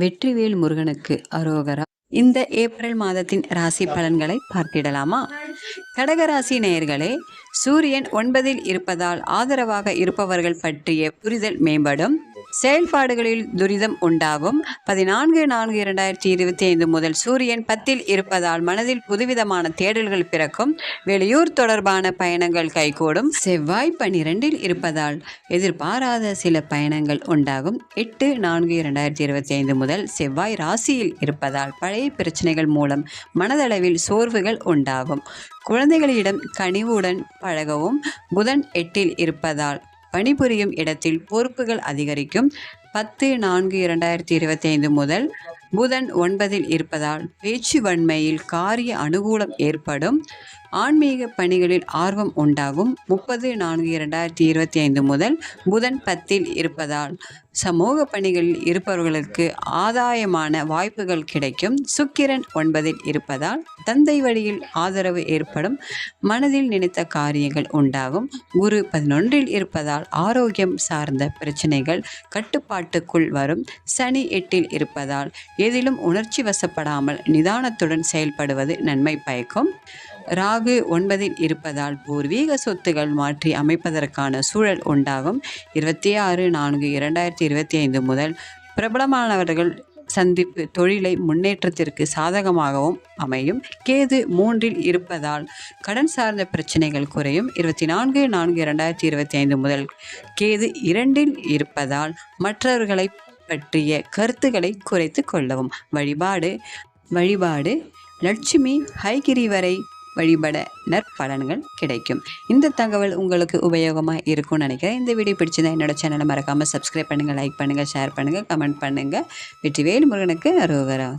வெற்றிவேல் முருகனுக்கு அரோகரா. இந்த ஏப்ரல் மாதத்தின் ராசி பலன்களை பார்த்திடலாமா? கடகராசி நேயர்களே சூரியன் ஒன்பதில் இருப்பதால் ஆதரவாக இருப்பவர்கள் பற்றிய புரிதல் மேம்படும். செயல்பாடுகளில் துரிதம் உண்டாகும். பதினான்கு நான்கு இரண்டாயிரத்தி இருபத்தி ஐந்து முதல் சூரியன் பத்தில் இருப்பதால் மனதில் புதுவிதமான தேடல்கள் பிறக்கும். வெளியூர் தொடர்பான பயணங்கள் கைகூடும். செவ்வாய் பனிரெண்டில் இருப்பதால் எதிர்பாராத சில பயணங்கள் உண்டாகும். எட்டு நான்கு இரண்டாயிரத்தி இருபத்தி ஐந்து முதல் செவ்வாய் ராசியில் இருப்பதால் பழைய பிரச்சனைகள் மூலம் மனதளவில் சோர்வுகள் உண்டாகும். குழந்தைகளிடம் கனிவுடன் பழகவும். புதன் எட்டில் இருப்பதால் பணிபுரியும் இடத்தில் பொறுப்புகள் அதிகரிக்கும். பத்து நான்கு இரண்டாயிரத்தி இருபத்தி ஐந்து முதல் புதன் ஒன்பதில் இருப்பதால் பேச்சு வன்மையில் காரிய அனுகூலம் ஏற்படும். ஆன்மீக பணிகளில் ஆர்வம் உண்டாகும். முப்பது நான்கு இரண்டாயிரத்தி இருபத்தி ஐந்து முதல் புதன் பத்தில் இருப்பதால் சமூக பணிகளில் இருப்பவர்களுக்கு ஆதாயமான வாய்ப்புகள் கிடைக்கும். சுக்கிரன் ஒன்பதில் இருப்பதால் தந்தை வழியில் ஆதரவு ஏற்படும். மனதில் நினைத்த காரியங்கள் உண்டாகும். குரு பதினொன்றில் இருப்பதால் ஆரோக்கியம் சார்ந்த பிரச்சனைகள் கட்டுப்பாட்டுக்குள் வரும். சனி எட்டில் இருப்பதால் எதிலும் உணர்ச்சி வசப்படாமல் நிதானத்துடன் செயல்படுவது நன்மை பயக்கும். ராகு ஒன்பதில் இருப்பதால் பூர்வீக சொத்துகள் மாற்றி அமைப்பதற்கான சூழல் உண்டாகும். இருபத்தி ஆறு நான்கு இரண்டாயிரத்தி இருபத்தி ஐந்து முதல் பிரபலமானவர்கள் சந்திப்பு தொழிலை முன்னேற்றத்திற்கு சாதகமாகவும் அமையும். கேது மூன்றில் இருப்பதால் கடன் சார்ந்த பிரச்சனைகள் குறையும். இருபத்தி நான்கு நான்கு இரண்டாயிரத்தி இருபத்தி ஐந்து முதல் கேது இரண்டில் இருப்பதால் மற்றவர்களை பற்றிய கருத்துக்களை குறைத்து கொள்ளவும். வழிபாடு வழிபாடு லட்சுமி ஹைகிரி வரை வழிபட நற்பலன்கள் கிடைக்கும். இந்த தகவல் உங்களுக்கு உபயோகமாக இருக்கும்னு நினைக்கிறேன். இந்த வீடியோ பிடிச்சதா என்னோட சேனலை மறக்காமல் சப்ஸ்கிரைப் பண்ணுங்கள் லைக் பண்ணுங்கள் ஷேர் பண்ணுங்கள் கமெண்ட் பண்ணுங்கள் வெற்றிவேல் முருகனுக்கு அரோகரா.